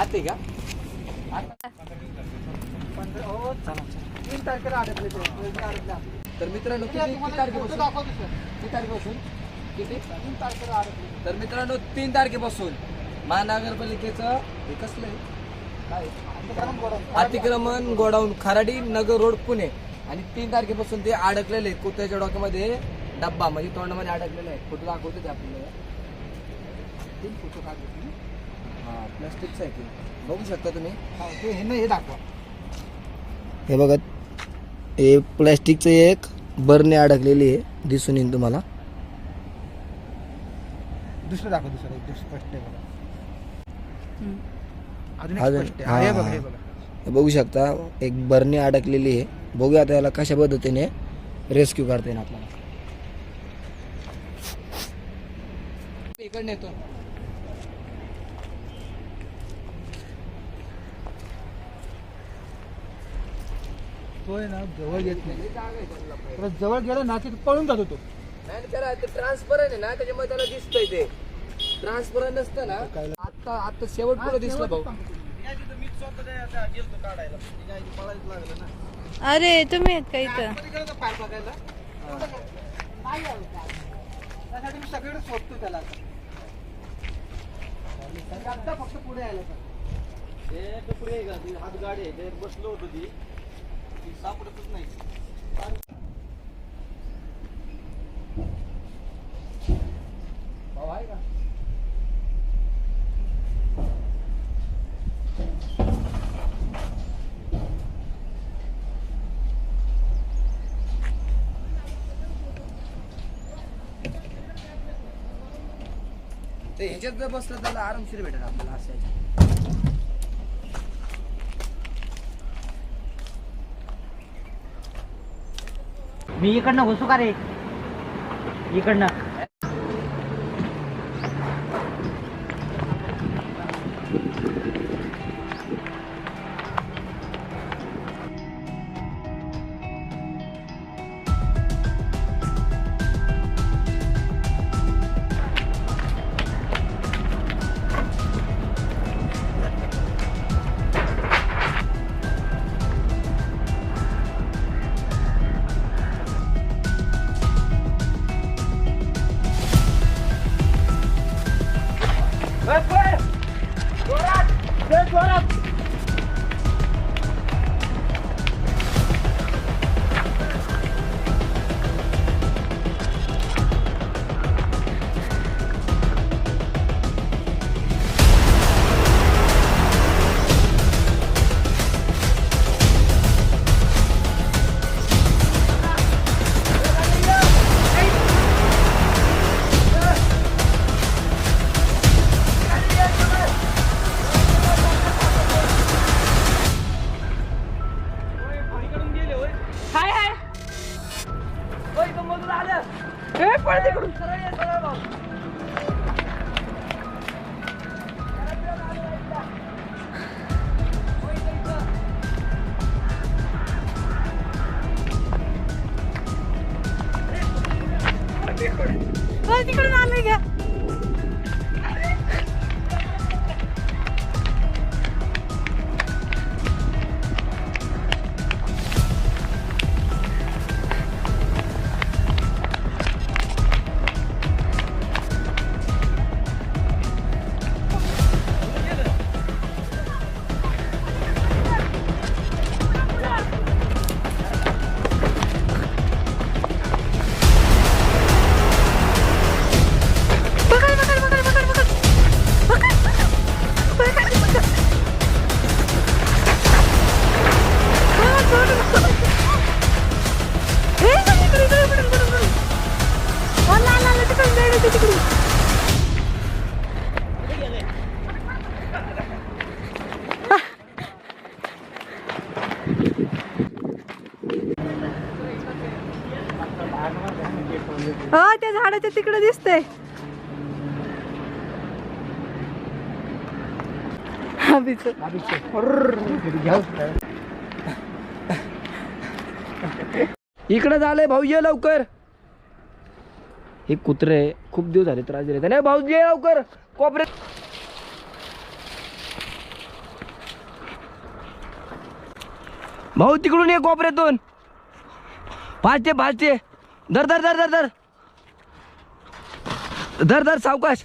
आते का? तीन तारखेला अडकले तर मित्रांनो किती तारखेपासून? किती तारखेपासून? किती? तीन तारखेला अडकले तर मित्रांनो तीन तारखेपासून महानगरपालिकेचं हे कसलं आहे? अतिक्रमण गोडाऊन. खराडी नगर रोड पुणे. आणि तीन तारखेपासून ते अडकलेले कुत्र्याच्या डोक्यामध्ये डब्बा म्हणजे तोंडामध्ये अडकलेले आहे फोटो दाखवतो ते आपल्याला. तीन फोटो काढले हा प्लास्टिकचं आहे ते बघू शकता तुम्ही. हा, ते हे हे दाखवा. हे बघा हे प्लॅस्टिकचं एक बरणी अडकलेली आहे दिसून येईल तुम्हाला. दुसरं दाखवा दुसरं एकदम स्पष्ट आहे बघा. अजून एक अजून- स्पष्ट आहे. हा, हे हा, बघा हा. हे बघा. हे बघू शकता एक बरणी अडकलेली आहे. बघूया आता याला कशा पद्धतीने रेस्क्यू करता येईल आपल्याला. इकडे येतो. तो आहे ना जवळ येत नाही. परत जवळ गेला ना की पळून जातो तो. नाही त्याला ते ट्रान्सपरंट आहे ना त्याच्यामुळे त्याला दिसतंय ते. ट्रान्सपरंट नसतं ना. आता आता शेवट पुढे दिसलं भाऊ? अरे तुम्ही आहेत का इथं? पाय बघायला. नाही आलो काय. त्यासाठी मी सगळीकडे शोधतो त्याला आता. फक्त पुढे यायला. भाऊ आहे. का ते. सापडतच नाही ह्याच्यात जर बसलं त्याला आरामशीर भेटेल आपल्याला असं मी इकडनं घुसू का रे? इकडनं. ¡Ven fuera! ¡Fuera! तिकडून आम्ही घ्या. तिकडे दिसतंय. अभिच इकडे झालंय भाऊ ये लवकर. हे कुत्रे खूप दिवस झाले त्रास दिले नाही भाऊ ये लवकर. कोपरे भाऊ तिकडून ये कोपऱ्यातून. फास्ट ये फास्ट ये. धर धर धर धर धर. धर धर सावकाश.